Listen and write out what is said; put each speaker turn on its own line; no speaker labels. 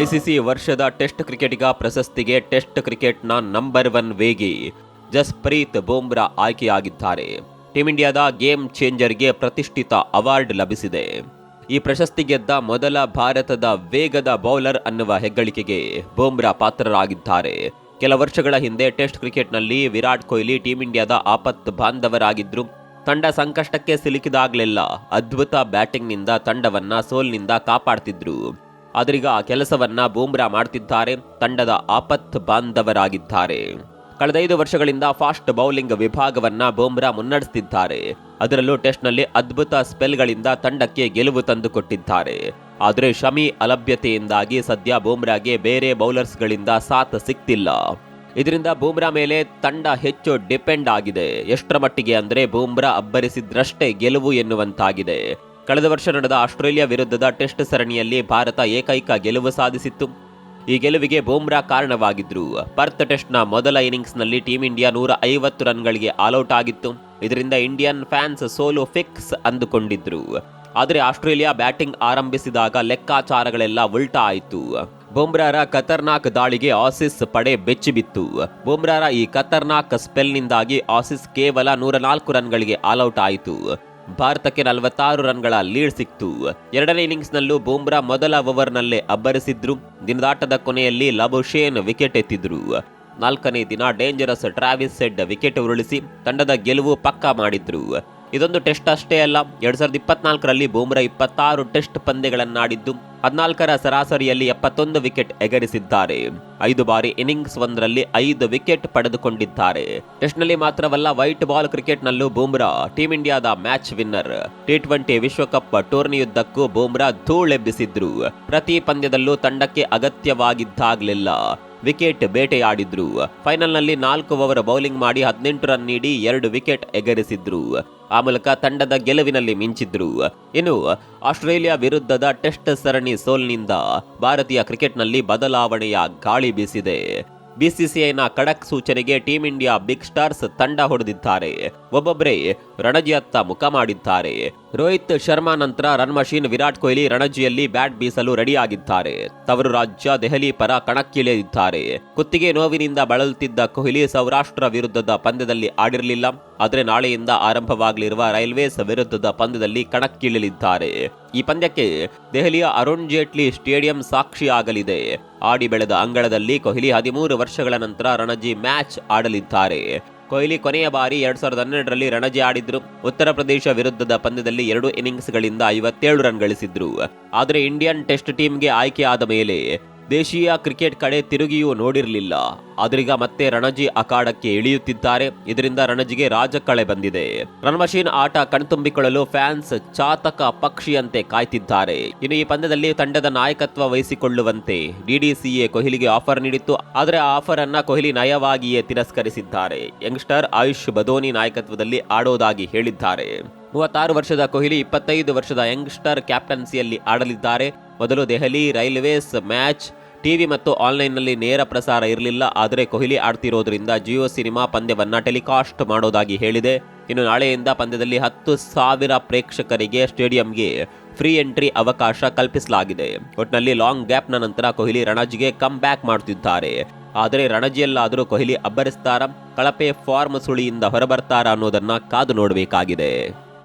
ICC ವರ್ಷದ test ಕ್ರಿಕೆಟಿಗ ಪ್ರಶಸ್ತಿಗೆ ಟೆಸ್ಟ್ ಕ್ರಿಕೆಟ್ನ ನಂಬರ್ ಒನ್ ವೇಗಿ ಜಸ್ಪ್ರೀತ್ ಬೂಮ್ರಾ ಆಯ್ಕೆಯಾಗಿದ್ದಾರೆ. ಟೀಂ ಇಂಡಿಯಾದ ಗೇಮ್ ಚೇಂಜರ್ಗೆ ಪ್ರತಿಷ್ಠಿತ ಅವಾರ್ಡ್ ಲಭಿಸಿದೆ. ಈ ಪ್ರಶಸ್ತಿ ಗೆದ್ದ ಮೊದಲ ಭಾರತದ ವೇಗದ ಬೌಲರ್ ಅನ್ನುವ ಹೆಗ್ಗಳಿಕೆಗೆ ಬೂಮ್ರಾ ಪಾತ್ರರಾಗಿದ್ದಾರೆ. ಕೆಲ ವರ್ಷಗಳ ಹಿಂದೆ ಟೆಸ್ಟ್ ಕ್ರಿಕೆಟ್ನಲ್ಲಿ ವಿರಾಟ್ ಕೊಹ್ಲಿ ಟೀಂ ಇಂಡಿಯಾದ ಆಪತ್ ಬಾಂಧವರಾಗಿದ್ರು ತಂಡ ಸಂಕಷ್ಟಕ್ಕೆ ಸಿಲುಕಿದಾಗಲೆಲ್ಲ ಅದ್ಭುತ ಬ್ಯಾಟಿಂಗ್ನಿಂದ ತಂಡವನ್ನ ಸೋಲ್ನಿಂದ ಕಾಪಾಡ್ತಿದ್ರು. ಅದರಿಗ ಆ ಕೆಲಸವನ್ನ ಬೂಮ್ರಾ ಮಾಡ್ತಿದ್ದಾರೆ, ತಂಡದ ಆಪತ್ ಬಾಂಧವರಾಗಿದ್ದಾರೆ. ಕಳೆದ ಐದು ವರ್ಷಗಳಿಂದ ಫಾಸ್ಟ್ ಬೌಲಿಂಗ್ ವಿಭಾಗವನ್ನ ಬೂಮ್ರಾ ಮುನ್ನಡೆಸುತ್ತಿದ್ದಾರೆ ಅದರಲ್ಲೂ ಟೆಸ್ಟ್ನಲ್ಲಿ ಅದ್ಭುತ ಸ್ಪೆಲ್ಗಳಿಂದ ತಂಡಕ್ಕೆ ಗೆಲುವು ತಂದುಕೊಟ್ಟಿದ್ದಾರೆ. ಆದರೆ ಶಮಿ ಅಲಭ್ಯತೆಯಿಂದಾಗಿ ಸದ್ಯ ಬೂಮ್ರಾಗೆ ಬೇರೆ ಬೌಲರ್ಸ್ಗಳಿಂದ ಸಾಥ್ ಸಿಕ್ತಿಲ್ಲ. ಇದರಿಂದ ಬೂಮ್ರಾ ಮೇಲೆ ತಂಡ ಹೆಚ್ಚು ಡಿಪೆಂಡ್ ಆಗಿದೆ. ಎಷ್ಟರ ಮಟ್ಟಿಗೆ ಅಂದರೆ ಬೂಮ್ರಾ ಅಬ್ಬರಿಸಿದ್ರಷ್ಟೇ ಗೆಲುವು ಎನ್ನುವಂತಾಗಿದೆ. ಕಳೆದ ವರ್ಷ ನಡೆದ ಆಸ್ಟ್ರೇಲಿಯಾ ವಿರುದ್ಧದ ಟೆಸ್ಟ್ ಸರಣಿಯಲ್ಲಿ ಭಾರತ ಏಕೈಕ ಗೆಲುವು ಸಾಧಿಸಿತ್ತು. ಈ ಗೆಲುವಿಗೆ ಬೂಮ್ರಾ ಕಾರಣವಾಗಿದ್ರು. ಪರ್ತ್ ಟೆಸ್ಟ್ನ ಮೊದಲ ಇನ್ನಿಂಗ್ಸ್ನಲ್ಲಿ ಟೀಂ ಇಂಡಿಯಾ ನೂರ ಐವತ್ತು ರನ್ಗಳಿಗೆ ಆಲ್ಔಟ್ ಆಗಿತ್ತು. ಇದರಿಂದ ಇಂಡಿಯನ್ ಫ್ಯಾನ್ಸ್ ಸೋಲು ಫಿಕ್ಸ್ ಅಂದುಕೊಂಡಿದ್ರು. ಆದರೆ ಆಸ್ಟ್ರೇಲಿಯಾ ಬ್ಯಾಟಿಂಗ್ ಆರಂಭಿಸಿದಾಗ ಲೆಕ್ಕಾಚಾರಗಳೆಲ್ಲ ಉಲ್ಟಾ ಆಯಿತು. ಬುಮ್ರಾರ ಖತರ್ನಾಕ್ ದಾಳಿಗೆ ಆಸಿಸ್ ಪಡೆ ಬೆಚ್ಚಿಬಿತ್ತು. ಬುಮ್ರಾರ ಈ ಖತರ್ನಾಕ್ ಸ್ಪೆಲ್ನಿಂದಾಗಿ ಆಸಿಸ್ ಕೇವಲ ನೂರ ನಾಲ್ಕು ರನ್ಗಳಿಗೆ ಆಲ್ಔಟ್ ಆಯಿತು. ಭಾರತಕ್ಕೆ ನಲವತ್ತಾರು ರನ್ಗಳ ಲೀಡ್ ಸಿಕ್ತು. ಎರಡನೇ ಇನ್ನಿಂಗ್ಸ್ನಲ್ಲೂ ಬೂಮ್ರಾ ಮೊದಲ ಓವರ್ನಲ್ಲೇ ಅಬ್ಬರಿಸಿದ್ರು. ದಿನದಾಟದ ಕೊನೆಯಲ್ಲಿ ಲಬುಶೇನ್ ವಿಕೆಟ್ ಎತ್ತಿದ್ರು. ನಾಲ್ಕನೇ ದಿನ ಡೇಂಜರಸ್ ಟ್ರಾವಿಸ್ ಸೆಡ್ ವಿಕೆಟ್ ಉರುಳಿಸಿ ತಂಡದ ಗೆಲುವು ಪಕ್ಕಾ ಮಾಡಿದ್ರು. ಇದೊಂದು ಟೆಸ್ಟ್ ಅಷ್ಟೇ ಅಲ್ಲ, ಎರಡ್ ಸಾವಿರದ ಇಪ್ಪತ್ನಾಲ್ಕರಲ್ಲಿ ಬೂಮ್ರಾ ಇಪ್ಪತ್ತಾರು ಟೆಸ್ಟ್ ಪಂದ್ಯಗಳನ್ನಾಡಿದ್ದು. ಹದಿನಾಲ್ಕರ ಸರಾಸರಿಯಲ್ಲಿ ಎಪ್ಪತ್ತೊಂದು ವಿಕೆಟ್ ಎಗರಿಸಿದ್ದಾರೆ. ಐದು ಬಾರಿ ಇನ್ನಿಂಗ್ಸ್ ಒಂದರಲ್ಲಿ ಐದು ವಿಕೆಟ್ ಪಡೆದುಕೊಂಡಿದ್ದಾರೆ. ಟೆಸ್ಟ್ನಲ್ಲಿ ಮಾತ್ರವಲ್ಲ, ವೈಟ್ ಬಾಲ್ ಕ್ರಿಕೆಟ್ನಲ್ಲೂ ಬೂಮ್ರಾ ಟೀಂ ಇಂಡಿಯಾದ ಮ್ಯಾಚ್ ವಿನ್ನರ್. ಟಿ ಟ್ವೆಂಟಿ ವಿಶ್ವಕಪ್ ಟೂರ್ನಿಯುದ್ದಕ್ಕೂ ಬೂಮ್ರಾ ಧೂಳೆಬ್ಬಿಸಿದ್ರು. ಪ್ರತಿ ಪಂದ್ಯದಲ್ಲೂ ತಂಡಕ್ಕೆ ಅಗತ್ಯವಾಗಿದ್ದಾಗಲಿಲ್ಲ. ವಿಕೆಟ್ ಬೇಟೆಯಾಡಿದ್ರು. ಫೈನಲ್ನಲ್ಲಿ ನಾಲ್ಕು ಓವರ್ ಬೌಲಿಂಗ್ ಮಾಡಿ ಹದಿನೆಂಟು ರನ್ ನೀಡಿ ಎರಡು ವಿಕೆಟ್ ಎಗರಿಸಿದ್ರು. ಆ ಮೂಲಕ ತಂಡದ ಗೆಲುವಿನಲ್ಲಿ ಮಿಂಚಿದ್ರು. ಇನ್ನು ಆಸ್ಟ್ರೇಲಿಯಾ ವಿರುದ್ಧದ ಟೆಸ್ಟ್ ಸರಣಿ ಸೋಲ್ನಿಂದ ಭಾರತೀಯ ಕ್ರಿಕೆಟ್ನಲ್ಲಿ ಬದಲಾವಣೆಯ ಗಾಳಿ ಬೀಸಿದೆ. ಬಿಸಿಸಿಐನ ಖಡಕ್ ಸೂಚನೆಗೆ ಟೀಂ ಇಂಡಿಯಾ ಬಿಗ್ ಸ್ಟಾರ್ಸ್ ತಂಡ ಹೊಡೆದಿದ್ದಾರೆ. ಒಬ್ಬೊಬ್ಬರೇ ರಣಜಿಯತ್ತ ಮುಖ ಮಾಡಿದ್ದಾರೆ. ರೋಹಿತ್ ಶರ್ಮಾ ನಂತರ ರನ್ ಮಷೀನ್ ವಿರಾಟ್ ಕೊಹ್ಲಿ ರಣಜಿಯಲ್ಲಿ ಬ್ಯಾಟ್ ಬೀಸಲು ರೆಡಿಯಾಗಿದ್ದಾರೆ. ತವರು ರಾಜ್ಯ ದೆಹಲಿ ಪರ ಕಣಕ್ಕಿಳಿದಿದ್ದಾರೆ. ಕುತ್ತಿಗೆ ನೋವಿನಿಂದ ಬಳಲುತ್ತಿದ್ದ ಕೊಹ್ಲಿ ಸೌರಾಷ್ಟ್ರ ವಿರುದ್ಧದ ಪಂದ್ಯದಲ್ಲಿ ಆಡಿರಲಿಲ್ಲ. ಆದರೆ ನಾಳೆಯಿಂದ ಆರಂಭವಾಗಲಿರುವ ರೈಲ್ವೇಸ್ ವಿರುದ್ಧದ ಪಂದ್ಯದಲ್ಲಿ ಕಣಕ್ಕಿಳಿಯಲಿದ್ದಾರೆ ಈ ಪಂದ್ಯಕ್ಕೆ ದೆಹಲಿಯ ಅರುಣ್ ಜೇಟ್ಲಿ ಸ್ಟೇಡಿಯಂ ಸಾಕ್ಷಿಯಾಗಲಿದೆ ಆಡಿ ಬೆಳೆದ ಅಂಗಳದಲ್ಲಿ ಕೊಹ್ಲಿ ಹದಿಮೂರು ವರ್ಷಗಳ ನಂತರ ರಣಜಿ ಮ್ಯಾಚ್ ಆಡಲಿದ್ದಾರೆ. ಕೊಹ್ಲಿ ಕೊನೆಯ ಬಾರಿ ಎರಡ್ ಸಾವಿರದ ಹನ್ನೆರಡರಲ್ಲಿ ರಣಜಿ ಆಡಿದ್ರು. ಉತ್ತರ ಪ್ರದೇಶ ವಿರುದ್ಧದ ಪಂದ್ಯದಲ್ಲಿ ಎರಡು ಇನ್ನಿಂಗ್ಸ್ಗಳಿಂದ ಐವತ್ತೇಳು ರನ್ ಗಳಿಸಿದ್ರು. ಆದರೆ ಇಂಡಿಯನ್ ಟೆಸ್ಟ್ ಟೀಮ್ಗೆ ಆಯ್ಕೆಯಾದ ಮೇಲೆ ದೇಶೀಯ ಕ್ರಿಕೆಟ್ ಕಡೆ ತಿರುಗಿಯೂ ನೋಡಿರಲಿಲ್ಲ. ಆದ್ರೀಗ ಮತ್ತೆ ರಣಜಿ ಅಖಾಡಕ್ಕೆ ಇಳಿಯುತ್ತಿದ್ದಾರೆ. ಇದರಿಂದ ರಣಜಿಗೆ ರಾಜಕಳೆ ಬಂದಿದೆ. ರನ್ ಮಷೀನ್ ಆಟ ಕಣ್ತುಂಬಿಕೊಳ್ಳಲು ಫ್ಯಾನ್ಸ್ ಚಾತಕ ಪಕ್ಷಿಯಂತೆ ಕಾಯ್ತಿದ್ದಾರೆ. ಇನ್ನು ಈ ಪಂದ್ಯದಲ್ಲಿ ತಂಡದ ನಾಯಕತ್ವ ವಹಿಸಿಕೊಳ್ಳುವಂತೆ ಡಿಡಿಸಿಎ ಕೊಹ್ಲಿಗೆ ಆಫರ್ ನೀಡಿತ್ತು. ಆದರೆ ಆ ಆಫರ್ ಅನ್ನ ಕೊಹ್ಲಿ ನಯವಾಗಿಯೇ ತಿರಸ್ಕರಿಸಿದ್ದಾರೆ. ಯಂಗ್ಸ್ಟರ್ ಆಯುಷ್ ಬದೋನಿ ನಾಯಕತ್ವದಲ್ಲಿ ಆಡೋದಾಗಿ ಹೇಳಿದ್ದಾರೆ. ಮೂವತ್ತಾರು ವರ್ಷದ ಕೊಹ್ಲಿ, ಇಪ್ಪತ್ತೈದು ವರ್ಷದ ಯಂಗ್ಸ್ಟರ್ ಕ್ಯಾಪ್ಟನ್ಸಿಯಲ್ಲಿ ಆಡಲಿದ್ದಾರೆ. ಮೊದಲು ದೆಹಲಿ, ರೈಲ್ವೇಸ್, ಮ್ಯಾಚ್, ಟಿವಿ ಮತ್ತು ಆನ್ಲೈನ್ನಲ್ಲಿ ನೇರ ಪ್ರಸಾರ ಇರಲಿಲ್ಲ. ಆದರೆ ಕೊಹ್ಲಿ ಆಡ್ತಿರೋದ್ರಿಂದ ಜಿಯೋ ಸಿನಿಮಾ ಪಂದ್ಯವನ್ನು ಟೆಲಿಕಾಸ್ಟ್ ಮಾಡೋದಾಗಿ ಹೇಳಿದೆ. ಇನ್ನು ನಾಳೆಯಿಂದ ಪಂದ್ಯದಲ್ಲಿ ಹತ್ತು ಸಾವಿರ ಪ್ರೇಕ್ಷಕರಿಗೆ ಸ್ಟೇಡಿಯಂಗೆ ಫ್ರೀ ಎಂಟ್ರಿ ಅವಕಾಶ ಕಲ್ಪಿಸಲಾಗಿದೆ. ಒಟ್ನಲ್ಲಿ ಲಾಂಗ್ ಗ್ಯಾಪ್ನ ನಂತರ ಕೊಹ್ಲಿ ರಣಜಿಗೆ ಕಮ್ ಬ್ಯಾಕ್ ಮಾಡುತ್ತಿದ್ದಾರೆ ಆದರೆ ರಣಜಿಯಲ್ಲಾದರೂ ಕೊಹ್ಲಿ ಅಬ್ಬರಿಸ್ತಾರ, ಕಳಪೆ ಫಾರ್ಮ್ ಸುಳಿಯಿಂದ ಹೊರಬರ್ತಾರ ಅನ್ನೋದನ್ನ ಕಾದು ನೋಡಬೇಕಾಗಿದೆ.